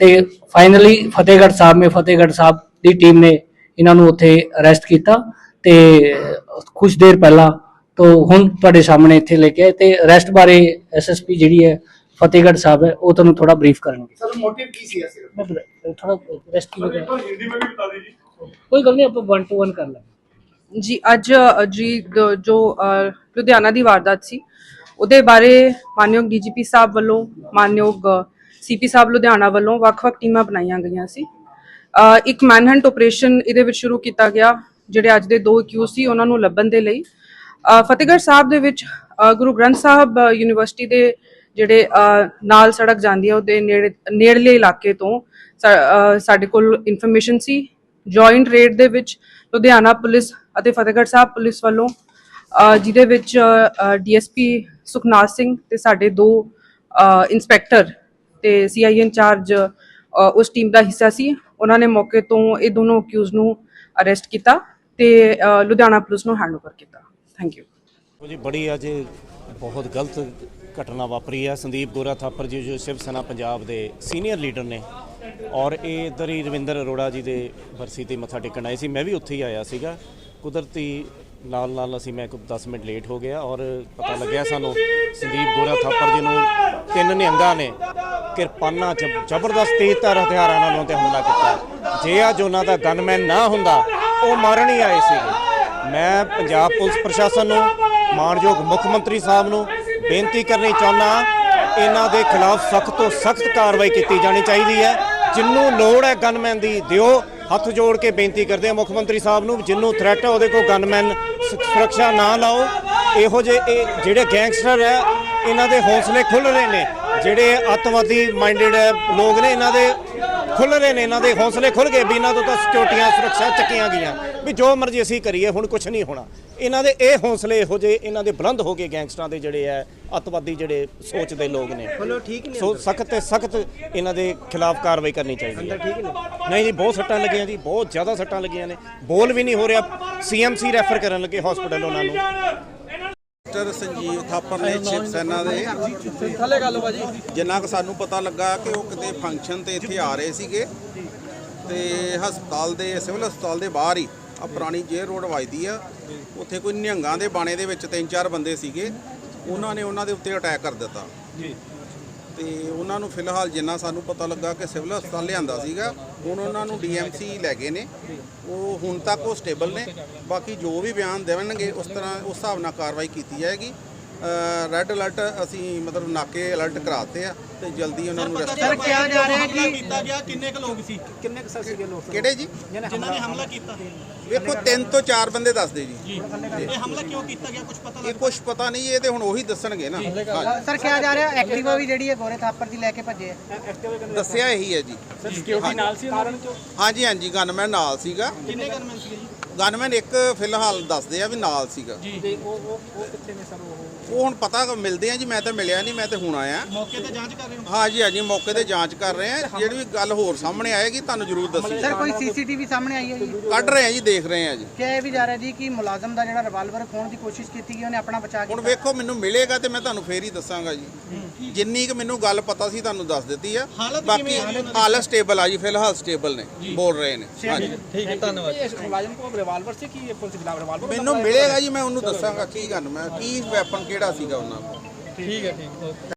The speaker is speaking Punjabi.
ਤੇ ਫਾਈਨਲੀ ਫਤਿਹਗੜ੍ਹ ਸਾਹਿਬ ਮੇ ਫਤਿਹਗੜ੍ਹ ਸਾਹਿਬ ਦੀ ਟੀਮ ਨੇ ਇਹਨਾਂ ਨੂੰ ਉੱਥੇ ਅਰੈਸਟ ਕੀਤਾ ਤੇ ਕੁਝ ਦੇਰ ਪਹਿਲਾਂ ਤੋਂ ਹੁਣ ਤੁਹਾਡੇ ਸਾਹਮਣੇ ਇੱਥੇ ਲੈ ਕੇ ਤੇ ਅਰੈਸਟ ਬਾਰੇ ਐਸਐਸਪੀ ਜਿਹੜੀ ਹੈ ਫਤਿਹਗੜ੍ਹ ਸਾਹਿਬ ਹੈ ਉਹ ਤੁਹਾਨੂੰ ਥੋੜਾ ਬਰੀਫ ਕਰਨਗੇ। ਸਰ ਮੋਟਿਵ ਕੀ ਸੀ ਅਸਲ ਮੈਂ ਬੁਲਾ- ਥੋੜਾ ਰੈਸਟ ਕੀ ਹਿੰਦੀ ਵਿੱਚ ਵੀ ਬਤਾ ਦੀਜੀ ਕੋਈ ਗੱਲ ਨਹੀਂ ਆਪਾਂ 1 ਟੂ 1 ਕਰ ਲਾਂਗੇ। ਜੀ ਅੱਜ ਜੀ ਜੋ ਲੁਧਿਆਣਾ ਦੀ ਵਾਰਦਾਤ ਸੀ ਉਹਦੇ ਬਾਰੇ ਮਾਨਯੋਗ ਡੀਜੀਪੀ ਸਾਹਿਬ ਵੱਲੋਂ ਮਾਨਯੋਗ ਸੀਪੀ ਸਾਹਿਬ ਲੁਧਿਆਣਾ ਵੱਲੋਂ ਵੱਖ-ਵੱਖ ਟੀਮਾਂ ਬਣਾਈਆਂ ਗਈਆਂ ਸੀ। ਇੱਕ ਮੈਨਹੰਟ ਆਪਰੇਸ਼ਨ ਇਹਦੇ ਵਿੱਚ ਸ਼ੁਰੂ ਕੀਤਾ ਗਿਆ ਜਿਹੜੇ ਅੱਜ ਦੇ ਦੋ ਅਕਿਊਜ਼ ਸੀ ਉਹਨਾਂ ਨੂੰ ਲੱਭਣ ਦੇ ਲਈ। ਫਤਿਹਗੜ੍ਹ ਸਾਹਿਬ ਦੇ ਵਿੱਚ ਗੁਰੂ ਗ੍ਰੰਥ ਸਾਹਿਬ ਯੂਨੀਵਰਸਿਟੀ ਦੇ ਜਿਹੜੇ ਨਾਲ ਸੜਕ ਜਾਂਦੀ ਹੈ ਉਹਦੇ ਨੇੜੇ ਨੇੜਲੇ ਇਲਾਕੇ ਤੋਂ ਸਾ- ਸਾਡੇ ਕੋਲ ਇਨਫੋਰਮੇਸ਼ਨ ਸੀ। ਜੁਆਇੰਟ ਰੇਡ ਦੇ ਵਿੱਚ ਲੁਧਿਆਣਾ ਪੁਲਿਸ ਅਤੇ ਫਤਿਹਗੜ੍ਹ ਸਾਹਿਬ ਪੁਲਿਸ ਵੱਲੋਂ ਜਿਹਦੇ ਵਿੱਚ ਡੀਐਸਪੀ ਸੁਖਨਾਥ ਸਿੰਘ ਤੇ ਸਾਡੇ ਦੋ ਅ, ਇੰਸਪੈਕਟਰ ਤੇ ਸੀਆਈ ਇੰਚਾਰਜ ਉਸ ਟੀਮ ਦਾ ਹਿੱਸਾ ਸੀ। ਉਹਨਾਂ ਨੇ ਮੌਕੇ ਤੋਂ ਇਹ ਦੋਨੋਂ ਅਕਿਊਜ਼ ਨੂੰ ਅਰੈਸਟ ਕੀਤਾ ਤੇ ਲੁਧਿਆਣਾ ਪੁਲਿਸ ਨੂੰ ਹੈਂਡਓਵਰ ਕੀਤਾ। ਥੈਂਕ ਯੂ ਜੀ, ਬੜੀ ਅੱਜ ਬਹੁਤ ਗਲਤ ਘਟਨਾ ਵਾਪਰੀ ਹੈ ਸੰਦੀਪ ਗੋਰਾ ਥਾਪਰ ਜੀ, ਜੋ ਸ਼ਿਵ ਸੈਨਾ ਪੰਜਾਬ ਦੇ ਸੀਨੀਅਰ ਲੀਡਰ ਨੇ, ਔਰ ਇਹ ਇੱਧਰ ਹੀ ਰਵਿੰਦਰ ਅਰੋੜਾ ਜੀ ਦੇ ਬਰਸੀ ਤੇ ਮੱਥਾ ਟੇਕਣ ਆਏ ਸੀ। ਮੈਂ ਵੀ ਉੱਥੇ ਹੀ ਆਇਆ ਸੀਗਾ। ਕੁਦਰਤੀ ਨਾਲ ਨਾਲ ਅਸੀਂ, ਮੈਂ ਕੁਝ 10 ਮਿੰਟ ਲੇਟ ਹੋ ਗਿਆ, ਔਰ ਪਤਾ ਲੱਗਿਆ ਸਾਨੂੰ ਸੰਦੀਪ ਗੋਰਾ ਥਾਪਰ ਜੀ ਨੂੰ ਤਿੰਨ ਨਿਹੰਗਾਂ ਨੇ। ਕਿਰਪਾਨਾਂ ਚ ਜ਼ਬਰਦਸਤ ਤੇਜ਼ਧਾਰ ਹਥਿਆਰਾਂ ਨਾਲ ਉਹਨਾਂ ਹਮਲਾ ਕੀਤਾ। ਜੇ ਅੱਜ ਉਹਨਾਂ ਦਾ ਗਨਮੈਨ ਨਾ ਹੁੰਦਾ, ਉਹ ਮਾਰਨ ਹੀ ਆਏ ਸੀ ਮੈਂ ਪੰਜਾਬ ਪੁਲਿਸ ਪ੍ਰਸ਼ਾਸਨ ਨੂੰ, ਮਾਨਯੋਗ ਮੁੱਖ ਮੰਤਰੀ ਸਾਹਿਬ ਨੂੰ ਬੇਨਤੀ ਕਰਨੀ ਚਾਹੁੰਦਾ ਇਹਨਾਂ ਦੇ ਖਿਲਾਫ ਸਖਤ ਤੋਂ ਸਖਤ ਕਾਰਵਾਈ ਕੀਤੀ ਜਾਣੀ ਚਾਹੀਦੀ ਹੈ। ਜਿੰਨੂੰ ਲੋੜ ਹੈ ਗਨਮੈਨ ਦੀ, ਦਿਓ। ਹੱਥ ਜੋੜ ਕੇ ਬੇਨਤੀ ਕਰਦੇ ਹਾਂ ਮੁੱਖ ਮੰਤਰੀ ਸਾਹਿਬ ਨੂੰ, ਜਿੰਨੂੰ ਥ੍ਰੈਟ ਹੈ ਉਹਦੇ ਕੋਲ ਗਨਮੈਨ ਸੁਰੱਖਿਆ ਨਾ ਲਾਓ। ਇਹੋ ਜਿਹੇ ਇਹ ਜਿਹੜੇ ਗੈਂਗਸਟਰ ਹੈ, ਇਹਨਾਂ ਦੇ ਹੌਸਲੇ ਖੁੱਲ ਰਹੇ ਨੇ। ਜਿਹੜੇ ਅੱਤਵਾਦੀ ਮਾਈਂਡਡ ਲੋਕ ਨੇ ਇਹਨਾਂ ਦੇ ਖੁੱਲ ਰਹੇ ਨੇ ਇਹਨਾਂ ਦੇ ਹੌਸਲੇ ਖੁੱਲ ਗਏ ਵੀ ਇਹਨਾਂ ਤੋਂ ਤਾਂ ਸਿਕਿਉਰਟੀਆਂ ਸੁਰੱਖਿਆ ਚੱਕੀਆਂ ਗਈਆਂ। ਵੀ ਜੋ ਮਰਜ਼ੀ ਅਸੀਂ ਕਰੀਏ ਹੁਣ ਕੁਝ ਨਹੀਂ ਹੋਣਾ। ਇਹਨਾਂ ਦੇ ਇਹ ਹੌਸਲੇ ਇਹੋ ਜਿਹੇ ਇਹਨਾਂ ਦੇ ਬੁਲੰਦ ਹੋ ਕੇ ਗੈਂਗਸਟਰਾਂ ਦੇ ਜਿਹੜੇ ਆ ਅੱਤਵਾਦੀ ਜਿਹੜੇ ਸੋਚਦੇ ਲੋਕ ਨੇ। ਚਲੋ ਠੀਕ ਨੇ ਸੋ ਸਖਤ ਤੇ ਸਖਤ ਇਹਨਾਂ ਦੇ ਖਿਲਾਫ ਕਾਰਵਾਈ ਕਰਨੀ ਚਾਹੀਦੀ ਹੈ। ਠੀਕ ਨੇ ਨਹੀਂ ਜੀ ਬਹੁਤ ਸੱਟਾਂ ਲੱਗੀਆਂ ਜੀ ਬਹੁਤ ਜ਼ਿਆਦਾ ਸੱਟਾਂ ਲੱਗੀਆਂ ਨੇ। ਬੋਲ ਵੀ ਨਹੀਂ ਹੋ ਰਿਹਾ। ਸੀਐਮਸੀ ਰੈਫਰ ਕਰਨ ਲੱਗੇ ਹਸਪੀਟਲ ਉਹਨਾਂ ਨੂੰ। ਮਿਸਟਰ ਸੰਜੀਵ ਥਾਪਰ ਨੇ ਸ਼ਿਵ ਸੈਨਾ ਦੇ। ਥੱਲੇ ਗੱਲ ਬਾਜੀ। ਜਿੰਨਾ ਕੁ ਸਾਨੂੰ ਪਤਾ ਲੱਗਾ ਕਿ ਉਹ ਕਿਤੇ ਫੰਕਸ਼ਨ ਤੇ ਇੱਥੇ ਆ ਰਹੇ ਸੀਗੇ ਤੇ ਹਸਪਤਾਲ ਦੇ ਸਿਵਲ ਹਸਪਤਾਲ ਦੇ ਬਾਹਰ ਹੀ ਆ ਪੁਰਾਣੀ ਜੇਰ ਰੋਡ ਵੱਜਦੀ ਆ। ਉੱਥੇ ਕੋਈ ਨਿਹੰਗਾਂ ਦੇ ਬਾਣੇ ਦੇ ਵਿੱਚ ਤਿੰਨ ਚਾਰ ਬੰਦੇ ਸੀਗੇ। ਉਹਨਾਂ ਨੇ ਉਹਨਾਂ ਦੇ ਉੱਤੇ ਅਟੈਕ ਕਰ ਦਿੱਤਾ। ਤੇ ਉਹਨਾਂ ਨੂੰ ਫਿਲਹਾਲ ਜਿੰਨਾ ਸਾਨੂੰ ਪਤਾ ਲੱਗਾ ਕਿ ਸਿਵਲ ਹਸਪਤਾਲ ਲਿਆਂਦਾ ਸੀਗਾ, ਹੁਣ ਉਹਨਾਂ ਨੂੰ ਡੀਐਮਸੀ ਲੈ ਗਏ ਨੇ। ਉਹ ਹੁਣ ਤੱਕ ਉਹ ਸਟੇਬਲ ਨੇ। ਬਾਕੀ ਜੋ ਵੀ ਬਿਆਨ ਦੇਣਗੇ ਉਸ ਤਰ੍ਹਾਂ ਉਸ ਹਿਸਾਬ ਨਾਲ ਕਾਰਵਾਈ ਕੀਤੀ ਜਾਏਗੀ। ਰੈੱਡ ਅਲਰਟ ਅਸੀਂ ਮਤਲਬ ਨਾਕੇ ਅਲਰਟ ਕਰਾਤੇ ਆ ਤੇ ਜਲਦੀ ਉਹਨਾਂ ਨੂੰ ਰੈਸਟ ਸਰ ਕਿਹਾ ਜਾ ਰਿਹਾ ਹੈ ਕਿ ਕੀਤਾ ਗਿਆ ਕਿੰਨੇ ਕੁ ਲੋਕ ਸੀ? ਕਿੰਨੇ ਕੁ ਸੀਗੇ ਲੋਕ? ਕਿਹੜੇ ਜੀ? ਜਿਨ੍ਹਾਂ ਨੇ ਹਮਲਾ ਕੀਤਾ। ਵੇਖੋ ਤਿੰਨ ਤੋਂ ਚਾਰ ਬੰਦੇ ਦੱਸਦੇ ਜੀ। ਜੀ। ਇਹ ਹਮਲਾ ਕਿਉਂ ਕੀਤਾ ਗਿਆ? ਕੁਝ ਪਤਾ ਇਹ ਕੁਝ ਪਤਾ ਨਹੀਂ ਇਹ ਤੇ ਹੁਣ ਉਹੀ ਦੱਸਣਗੇ ਨਾ। ਸਰ ਕਿਹਾ ਜਾ ਰਿਹਾ ਐਕਟਿਵਾ ਵੀ ਜਿਹੜੀ ਹੈ ਗੋਰੇ ਥਾਪਰ ਦੀ ਲੈ ਕੇ ਭੱਜੇ ਦੱਸਿਆ ਇਹੀ ਹੈ ਜੀ। ਸਿਕਿਉਰਿਟੀ ਨਾਲ ਸੀ ਕਾਰਨ ਚੋਂ ਹਾਂਜੀ ਹਾਂਜੀ ਗਨਮੈਨ ਨਾਲ ਸੀਗਾ। ਕਿੰਨੇ ਗਨਮੈਨ ਸੀਗੇ ਜੀ? ਗਨਮੈਨ ਇੱਕ ਫਿਲਹਾਲ ਦੱਸਦੇ ਆ ਵੀ ਨਾਲ ਸੀਗਾ। ਜੀ। ਤੇ ਉਹ ਉਹ ਉਹ ਕਿੱਥੇ ਨੇ ਸਰ ਉਹ? ਉਹ ਹੁਣ ਪਤਾ ਮਿਲਦੇ ਆ ਜੀ ਮੈਂ ਤਾਂ ਮਿਲਿਆ ਨਹੀਂ ਮੈਂ ਤਾਂ ਹੁਣ ਆਇਆ। ਮੌਕੇ ਤੇ ਜਾਂਚ ਕਰ ਰਹੇ ਹੋ? ਹਾਂਜੀ ਹਾਂਜੀ ਮੌਕੇ ਤੇ ਜਾਂਚ ਕਰ ਰਹੇ ਆ। ਜਿਹੜੀ ਵੀ ਗੱਲ ਹੋਰ ਸਾਹਮਣੇ ਆਏਗੀ ਤੁਹਾਨੂੰ ਜ਼ਰੂਰ ਦੱਸੀ ਸਰ ਕੋਈ ਸੀਸੀਟੀਵੀ ਸਾਹਮਣੇ ਆਈ ਹੈ ਜੀ? ਕੱਢ ਰਹੇ ਆ ਜੀ ਦੇਖ ਰਹੇ ਆ ਜੀ। ਕਿਹਾ ਇਹ ਵੀ ਜਾ ਰਿਹਾ ਜੀ ਕਿ ਮੁਲਾਜ਼ਮ ਦਾ ਜਿਹੜਾ ਰਿਵਾਲਵਰ ਖੋਣ ਦੀ ਕੋਸ਼ਿਸ਼ ਕੀਤੀ ਗਈ ਉਹਨੇ ਆਪਣਾ ਬਚਾ ਹੁਣ ਕੀਤਾ ਵੇਖੋ ਮੈਨੂੰ ਮਿਲੇਗਾ ਤੇ ਮੈਂ ਤੁਹਾਨੂੰ ਫੇਰ ਹੀ ਦੱਸਾਂਗਾ ਜੀ। ਜਿੰਨੀ ਕਿ ਮੈਨੂੰ ਗੱਲ ਪਤਾ ਸੀ ਤੁਹਾਨੂੰ ਦੱਸ ਦਿੱਤੀ ਆ। ਬਾਕੀ ਹਾਲਤ ਸਟੇਬਲ ਆ ਜੀ ਫਿਲਹਾਲ ਸਟੇਬਲ ਨੇ। ਬੋਲ ਰਹੇ ਨੇ। ਹਾਂਜੀ। ਮੁਲਾਜ਼ਮ ਕੋ ਰਿਵਾਲਵਰ ਸੀ? ਕਿ ਇਹ ਪੁਲਿਸ ਖਿਲਾਫ ਰਿਵਾਲਵਰ ਮੈਨੂੰ ਮਿਲੇਗਾ ਜੀ ਮੈਂ ਉਹਨੂੰ ਦੱਸਾਂਗਾ ਕੀ ਗੱਲ ਮੈਂ ਕੀ ਵੈਪਨ ਕਿਹੜਾ ਸੀਗਾ ਉਹਨਾਂ ਕੋਲ।